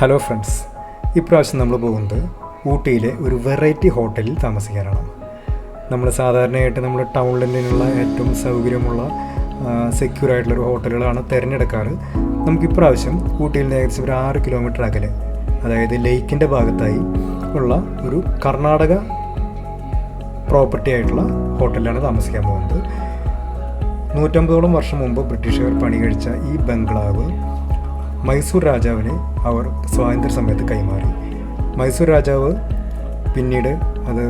Hello friends ഇപ്രാവശ്യം നമ്മൾ പോകുന്നത് ഊട്ടിയിലെ ഒരു വെറൈറ്റി ഹോട്ടലിൽ താമസിക്കാനാണ്. നമ്മൾ സാധാരണയായിട്ട് നമ്മൾ ടൗണിൽ നിന്നുള്ള ഏറ്റവും സൗകര്യമുള്ള സെക്യൂർ ആയിട്ടുള്ളൊരു ഹോട്ടലുകളാണ് തിരഞ്ഞെടുക്കാറ്. നമുക്ക് ഇപ്രാവശ്യം ഊട്ടിയിൽ നിന്ന് ഏകദേശം ഒരു ആറ് കിലോമീറ്റർ അകലെ അതായത് ലേക്കിന്റെ ഭാഗത്തായി ഉള്ള ഒരു കർണാടക പ്രോപ്പർട്ടി ആയിട്ടുള്ള ഹോട്ടലിലാണ് താമസിക്കാൻ പോകുന്നത്. നൂറ്റമ്പതോളം വർഷം മുമ്പ് ബ്രിട്ടീഷുകാർ പണി കഴിച്ച ഈ ബംഗ്ലാവ് മൈസൂർ രാജാവിന് അവർ സ്വാതന്ത്ര്യ സമയത്ത് കൈമാറി. മൈസൂർ രാജാവ് പിന്നീട് അത്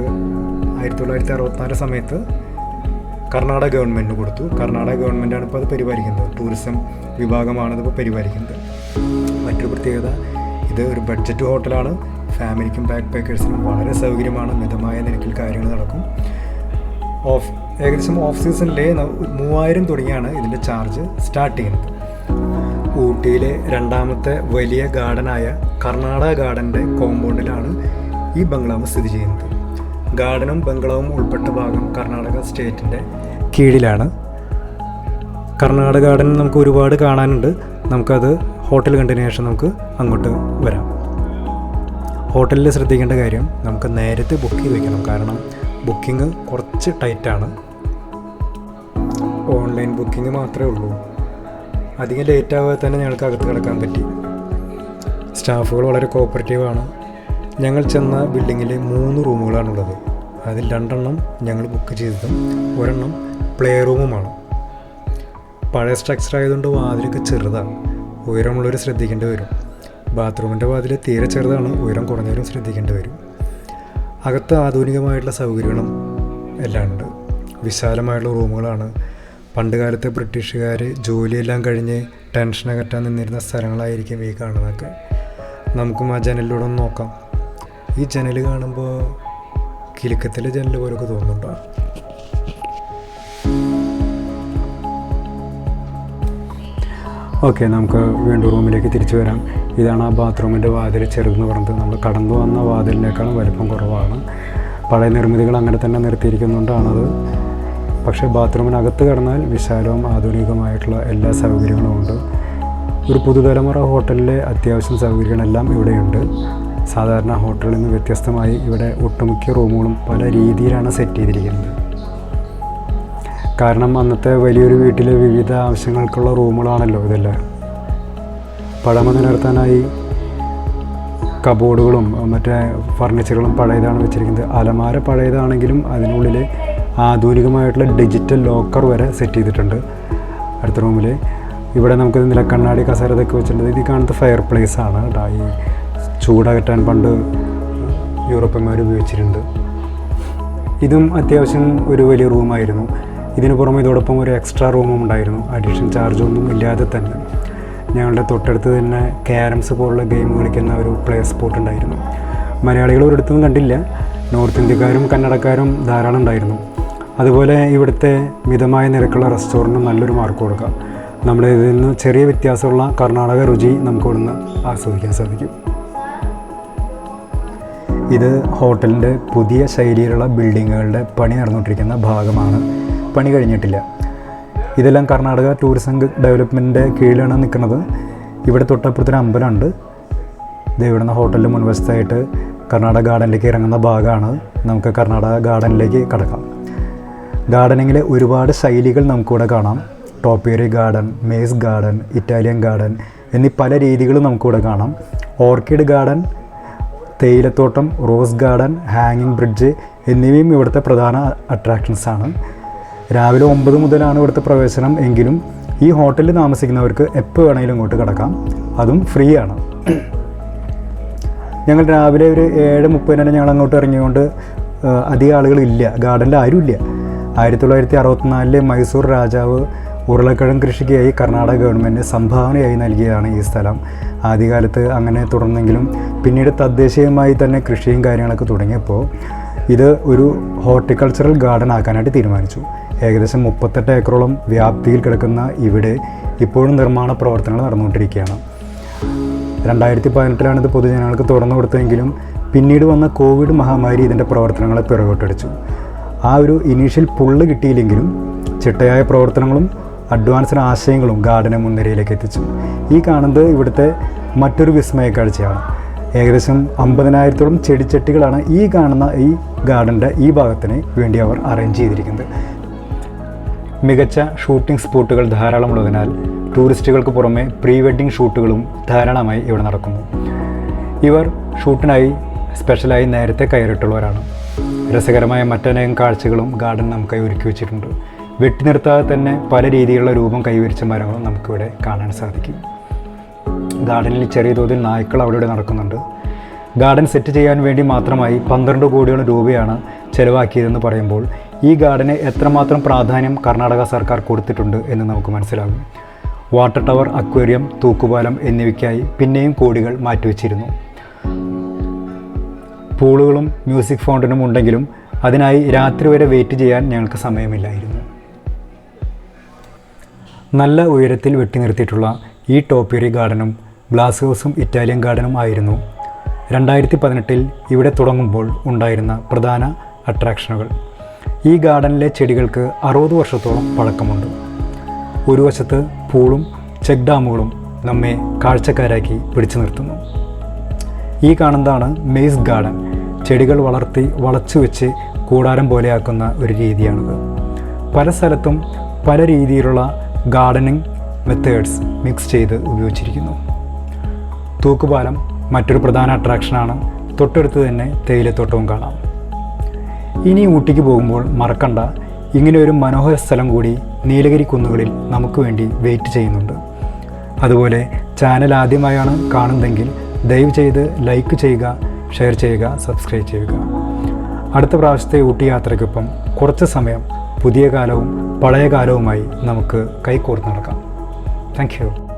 ആയിരത്തി തൊള്ളായിരത്തി അറുപത്തിനാല് സമയത്ത് കർണാടക ഗവൺമെന്റിന് കൊടുത്തു. കർണാടക ഗവൺമെന്റാണ് ഇപ്പോൾ അത് പരിപാലിക്കുന്നത്. ടൂറിസം വിഭാഗമാണ് ഇതിപ്പോൾ പരിപാലിക്കുന്നത്. മറ്റൊരു പ്രത്യേകത ഇത് ഒരു ബഡ്ജറ്റ് ഹോട്ടലാണ്. ഫാമിലിക്കും ബാക്ക് പാക്കേഴ്സിനും വളരെ സൗകര്യമാണ്. മിതമായ നിരക്കിൽ കാര്യങ്ങൾ നടക്കും. ഓഫ് ഏകദേശം ഓഫ് സീസണിലെ മൂവായിരം തുടങ്ങിയാണ് ഇതിന്റെ ചാർജ് സ്റ്റാർട്ട് ചെയ്യുന്നത്. ഊട്ടിയിലെ രണ്ടാമത്തെ വലിയ ഗാർഡനായ കർണാടക ഗാർഡന്റെ കോമ്പൗണ്ടിലാണ് ഈ ബംഗ്ലാവ് സ്ഥിതി ചെയ്യുന്നത്. ഗാർഡനും ബംഗ്ലാവും ഉൾപ്പെട്ട ഭാഗം കർണാടക സ്റ്റേറ്റിന്റെ കീഴിലാണ്. കർണാടക ഗാർഡൻ നമുക്ക് ഒരുപാട് കാണാനുണ്ട്. നമുക്കത് ഹോട്ടൽ കണ്ടതിന് ശേഷം നമുക്ക് അങ്ങോട്ട് വരാം. ഹോട്ടലിൽ ശ്രദ്ധിക്കേണ്ട കാര്യം നമുക്ക് നേരത്തെ ബുക്ക് ചെയ്ത് വെക്കണം. കാരണം ബുക്കിംഗ് കുറച്ച് ടൈറ്റാണ്. ഓൺലൈൻ ബുക്കിംഗ് മാത്രമേ ഉള്ളൂ. അധികം ലേറ്റ് ആവാതെ തന്നെ ഞങ്ങൾക്ക് അകത്ത് കിടക്കാൻ പറ്റി. സ്റ്റാഫുകൾ വളരെ കോപ്പറേറ്റീവാണ് ഞങ്ങൾ ചെന്ന ബിൽഡിങ്ങിൽ മൂന്ന് റൂമുകളാണുള്ളത്. അതിൽ രണ്ടെണ്ണം ഞങ്ങൾ ബുക്ക് ചെയ്തതും ഒരെണ്ണം പ്ലേ റൂമുമാണ് പഴയ സ്ട്രക്ചർ ആയതുകൊണ്ട് വാതിലൊക്കെ ചെറുതാണ്. ഉയരമുള്ളവർ ശ്രദ്ധിക്കേണ്ടി വരും. ബാത്റൂമിന്റെ വാതിൽ തീരെ ചെറുതാണ്. ഉയരം കുറഞ്ഞവരും ശ്രദ്ധിക്കേണ്ടി വരും. അകത്ത് ആധുനികമായിട്ടുള്ള സൗകര്യങ്ങളും എല്ലാം ഉണ്ട്. വിശാലമായുള്ള റൂമുകളാണ്. പണ്ട് കാലത്ത് ബ്രിട്ടീഷുകാർ ജോലിയെല്ലാം കഴിഞ്ഞ് ടെൻഷൻ അകറ്റാൻ നിന്നിരുന്ന സ്ഥലങ്ങളായിരിക്കും ഈ കാണുന്നതൊക്കെ. നമുക്കും ആ ജനലിലൂടെ ഒന്ന് നോക്കാം. ഈ ജനൽ കാണുമ്പോൾ കിലുക്കത്തിലെ ജനൽ പോലൊക്കെ തോന്നുന്നുണ്ടോ? ഓക്കെ നമുക്ക് വീണ്ടും റൂമിലേക്ക് തിരിച്ചു വരാം. ഇതാണ് ആ ബാത്റൂമിന്റെ വാതിൽ ചെറുതെന്ന് പറഞ്ഞത് നമ്മൾ കടന്നു വന്ന വാതിലിനേക്കാളും വലിപ്പം കുറവാണ്. പഴയ നിർമ്മിതികൾ അങ്ങനെ തന്നെ നിർത്തിയിരിക്കുന്നുകൊണ്ടാണത് പക്ഷേ ബാത്റൂമിനകത്ത് കിടന്നാൽ വിശാലവും ആധുനികമായിട്ടുള്ള എല്ലാ സൗകര്യങ്ങളും ഉണ്ട്. ഒരു പുതുതലമുറ ഹോട്ടലിലെ അത്യാവശ്യം സൗകര്യങ്ങളെല്ലാം ഇവിടെയുണ്ട്. സാധാരണ ഹോട്ടലിൽ നിന്ന് വ്യത്യസ്തമായി ഇവിടെ ഒട്ടുമിക്ക റൂമുകളും പല രീതിയിലാണ് സെറ്റ് ചെയ്തിരിക്കുന്നത്. കാരണം അന്നത്തെ വലിയൊരു വീട്ടിലെ വിവിധ ആവശ്യങ്ങൾക്കുള്ള റൂമുകളാണല്ലോ ഇതെല്ലാം. പഴമ നിലനിർത്താനായി കബോർഡുകളും മറ്റേ ഫർണിച്ചറുകളും പഴയതാണ് വെച്ചിരിക്കുന്നത്. അലമാര പഴയതാണെങ്കിലും അതിനുള്ളിൽ ആധുനികമായിട്ടുള്ള ഡിജിറ്റൽ ലോക്കർ വരെ സെറ്റ് ചെയ്തിട്ടുണ്ട് അടുത്ത റൂമിൽ ഇവിടെ നമുക്ക് നിലക്കണ്ണാടി കസേര ഇതൊക്കെ വെച്ചിട്ടുണ്ട്. ഇത് കാണുന്നത് ഫയർ പ്ലേസ് ആണ് കേട്ടോ ഈ ചൂടകറ്റാൻ പണ്ട് യൂറോപ്യന്മാർ ഉപയോഗിച്ചിട്ടുണ്ട് ഇതും അത്യാവശ്യം ഒരു വലിയ റൂമായിരുന്നു ഇതിനു പുറമെ ഇതോടൊപ്പം ഒരു എക്സ്ട്രാ റൂമും ഉണ്ടായിരുന്നു. അഡീഷൻ ചാർജൊന്നും ഇല്ലാതെ തന്നെ. ഞങ്ങളുടെ തൊട്ടടുത്ത് തന്നെ ക്യാരംസ് പോലുള്ള ഗെയിം കളിക്കുന്ന ഒരു പ്ലേ സ്പോട്ട് ഉണ്ടായിരുന്നു. മലയാളികൾ ഒരിടത്തും കണ്ടില്ല. നോർത്ത് ഇന്ത്യക്കാരും കന്നഡക്കാരും ധാരാളം ഉണ്ടായിരുന്നു. അതുപോലെ ഇവിടുത്തെ മിതമായ നിരക്കുള്ള റെസ്റ്റോറന്റ് നല്ലൊരു മാർക്ക് കൊടുക്കാം. നമ്മുടെ ഇതിൽ നിന്ന് ചെറിയ വ്യത്യാസമുള്ള കർണാടക രുചി നമുക്ക് ഇവിടുന്ന് ആസ്വദിക്കാൻ സാധിക്കും. ഇത് ഹോട്ടലിന്റെ പുതിയ ശൈലിയിലുള്ള ബിൽഡിങ്ങുകളുടെ പണി നടന്നുകൊണ്ടിരിക്കുന്ന ഭാഗമാണ്. പണി കഴിഞ്ഞിട്ടില്ല. ഇതെല്ലാം കർണാടക ടൂറിസം ഡെവലപ്മെന്റിന്റെ കീഴിലാണ് നിൽക്കുന്നത്. ഇവിടെ തൊട്ടപ്പുറത്തൊരു അമ്പലമുണ്ട്. ഇത് ഇവിടെ നിന്ന് ഹോട്ടലിന്റെ മുൻവശത്തായിട്ട് കർണാടക ഗാർഡനിലേക്ക് ഇറങ്ങുന്ന ഭാഗമാണ്. നമുക്ക് കർണാടക ഗാർഡനിലേക്ക് കടക്കാം. ഗാർഡനിങ്ങിൽ ഒരുപാട് ശൈലികൾ നമുക്കിവിടെ കാണാം. Topiary garden maze garden Italian garden എന്നീ പല രീതികളും നമുക്കിവിടെ കാണാം. ഓർക്കിഡ് ഗാർഡൻ തേയിലത്തോട്ടം റോസ് ഗാർഡൻ ഹാങ്ങിങ് ബ്രിഡ്ജ് എന്നിവയും ഇവിടുത്തെ പ്രധാന അട്രാക്ഷൻസ് ആണ്. രാവിലെ ഒമ്പത് മുതലാണ് ഇവിടുത്തെ പ്രവേശനം എങ്കിലും ഈ ഹോട്ടലിൽ താമസിക്കുന്നവർക്ക് എപ്പോൾ വേണമെങ്കിലും ഇങ്ങോട്ട് കിടക്കാം. അതും ഫ്രീ ആണ്. ഞങ്ങൾ രാവിലെ ഒരു ഏഴ് മുപ്പതിനാണ് ഞങ്ങൾ അങ്ങോട്ട് ഇറങ്ങിയുകൊണ്ട് ഏഹ്, അധികം ആളുകളില്ല ഗാർഡനിൽ ആരുമില്ല. ആയിരത്തി തൊള്ളായിരത്തി അറുപത്തിനാലിലെ മൈസൂർ രാജാവ് ഉരുളക്കിഴങ്ങ് കൃഷിക്കായി കർണാടക ഗവൺമെന്റ് സംഭാവനയായി നൽകിയതാണ് ഈ സ്ഥലം. ആദ്യകാലത്ത് അങ്ങനെ തുടർന്നെങ്കിലും പിന്നീട് തദ്ദേശീയമായി തന്നെ കൃഷിയും കാര്യങ്ങളൊക്കെ തുടങ്ങിയപ്പോൾ ഇത് ഒരു ഹോർട്ടിക്കൾച്ചറൽ ഗാർഡൻ ആക്കാനായിട്ട് തീരുമാനിച്ചു. ഏകദേശം മുപ്പത്തെട്ട് ഏക്കറോളം വ്യാപ്തിയിൽ കിടക്കുന്ന ഇവിടെ ഇപ്പോഴും നിർമ്മാണ പ്രവർത്തനങ്ങൾ നടന്നുകൊണ്ടിരിക്കുകയാണ്. രണ്ടായിരത്തി പതിനെട്ടിലാണ് ഇത് പൊതുജനങ്ങൾക്ക് തുറന്നു കൊടുത്തതെങ്കിലും പിന്നീട് വന്ന കോവിഡ് മഹാമാരി ഇതിന്റെ പ്രവർത്തനങ്ങളെ പിറകോട്ടടിച്ചു. ആ ഒരു ഇനീഷ്യൽ പുള്ള് കിട്ടിയില്ലെങ്കിലും ചിട്ടയായ പ്രവർത്തനങ്ങളും അഡ്വാൻസ്ഡ് ആശയങ്ങളും ഗാർഡനെ മുൻനിരയിലേക്ക് എത്തിച്ചു. ഈ കാണുന്നത് ഇവിടുത്തെ മറ്റൊരു വിസ്മയ കാഴ്ചയാണ്. ഏകദേശം അമ്പതിനായിരത്തോളം ചെടിച്ചട്ടികളാണ് ഈ കാണുന്ന ഈ ഗാർഡന്റെ ഈ ഭാഗത്തിന് വേണ്ടി അവർ അറേഞ്ച് ചെയ്തിരിക്കുന്നത്. മികച്ച ഷൂട്ടിംഗ് സ്പോട്ടുകൾ ധാരാളമുള്ളതിനാൽ ടൂറിസ്റ്റുകൾക്ക് പുറമെ പ്രീ വെഡ്ഡിംഗ് ഷൂട്ടുകളും ധാരാളമായി ഇവിടെ നടക്കുന്നു. ഇവർ ഷൂട്ടിനായി സ്പെഷ്യലായി നേരത്തെ കയറിയിട്ടുള്ളവരാണ്. രസകരമായ മറ്റനേകം കാഴ്ചകളും ഗാർഡൻ നമുക്കായി ഒരുക്കി വെച്ചിട്ടുണ്ട്. വെട്ടി നിർത്താതെ തന്നെ പല രീതിയിലുള്ള രൂപം കൈവരിച്ച മരങ്ങളും നമുക്കിവിടെ കാണാൻ സാധിക്കും. ഗാർഡനിൽ ചെറിയ തോതിൽ നായ്ക്കൾ അവിടെ ഇവിടെ നടക്കുന്നുണ്ട്. ഗാർഡൻ സെറ്റ് ചെയ്യാൻ വേണ്ടി മാത്രമായി പന്ത്രണ്ട് കോടിയോളം രൂപയാണ് ചെലവാക്കിയതെന്ന് പറയുമ്പോൾ ഈ ഗാർഡന് എത്രമാത്രം പ്രാധാന്യം കർണാടക സർക്കാർ കൊടുത്തിട്ടുണ്ട് എന്ന് നമുക്ക് മനസ്സിലാകും. വാട്ടർ ടവർ അക്വേറിയം തൂക്കുപാലം എന്നിവയ്ക്കായി പിന്നെയും കോടികൾ മാറ്റിവെച്ചിരുന്നു. പൂളുകളും മ്യൂസിക് ഫൗണ്ടനും ഉണ്ടെങ്കിലും അതിനായി രാത്രി വരെ വെയിറ്റ് ചെയ്യാൻ ഞങ്ങൾക്ക് സമയമില്ലായിരുന്നു. നല്ല ഉയരത്തിൽ വെട്ടി നിർത്തിയിട്ടുള്ള ഈ ടോപ്പിയറി ഗാർഡനും ഗ്ലാസ് ഹൗസും ഇറ്റാലിയൻ ഗാർഡനും ആയിരുന്നു. രണ്ടായിരത്തി പതിനെട്ടിൽ ഇവിടെ തുടങ്ങുമ്പോൾ ഉണ്ടായിരുന്ന പ്രധാന അട്രാക്ഷനുകൾ. ഈ ഗാർഡനിലെ ചെടികൾക്ക് അറുപത് വർഷത്തോളം പഴക്കമുണ്ട്. ഒരു വശത്ത് പൂളും ചെക്ക് ഡാമുകളും നമ്മെ കാഴ്ചക്കാരാക്കി പിടിച്ചു നിർത്തുന്നു. ഈ കാണുന്നതാണ് മെയ്സ് ഗാർഡൻ. ചെടികൾ വളർത്തി വളച്ചു വെച്ച് കൂടാരം പോലെയാക്കുന്ന ഒരു രീതിയാണിത്. പല സ്ഥലത്തും പല രീതിയിലുള്ള ഗാർഡനിങ് മെത്തേഡ്സ് മിക്സ് ചെയ്ത് ഉപയോഗിച്ചിരിക്കുന്നു. തൂക്കുപാലം മറ്റൊരു പ്രധാന അട്രാക്ഷനാണ്. തൊട്ടടുത്ത് തന്നെ തേയിലത്തോട്ടവും കാണാം. ഇനി ഊട്ടിക്ക് പോകുമ്പോൾ മറക്കണ്ട ഇങ്ങനെ ഒരു മനോഹര സ്ഥലം കൂടി നീലഗിരി കുന്നുകളിൽ നമുക്ക് വേണ്ടി വെയിറ്റ് ചെയ്യുന്നുണ്ട്. അതുപോലെ ചാനൽ ആദ്യമായാണ് കാണുന്നതെങ്കിൽ ദയവ് ചെയ്ത് ലൈക്ക് ചെയ്യുക ഷെയർ ചെയ്യുക സബ്സ്ക്രൈബ് ചെയ്യുക. അടുത്ത പ്രാവശ്യത്തെ ഊട്ടി യാത്രയ്ക്കൊപ്പം കുറച്ച് സമയം പുതിയ കാലവും പഴയ കാലവുമായി നമുക്ക് കൈകോർത്ത് നടക്കാം. Thank you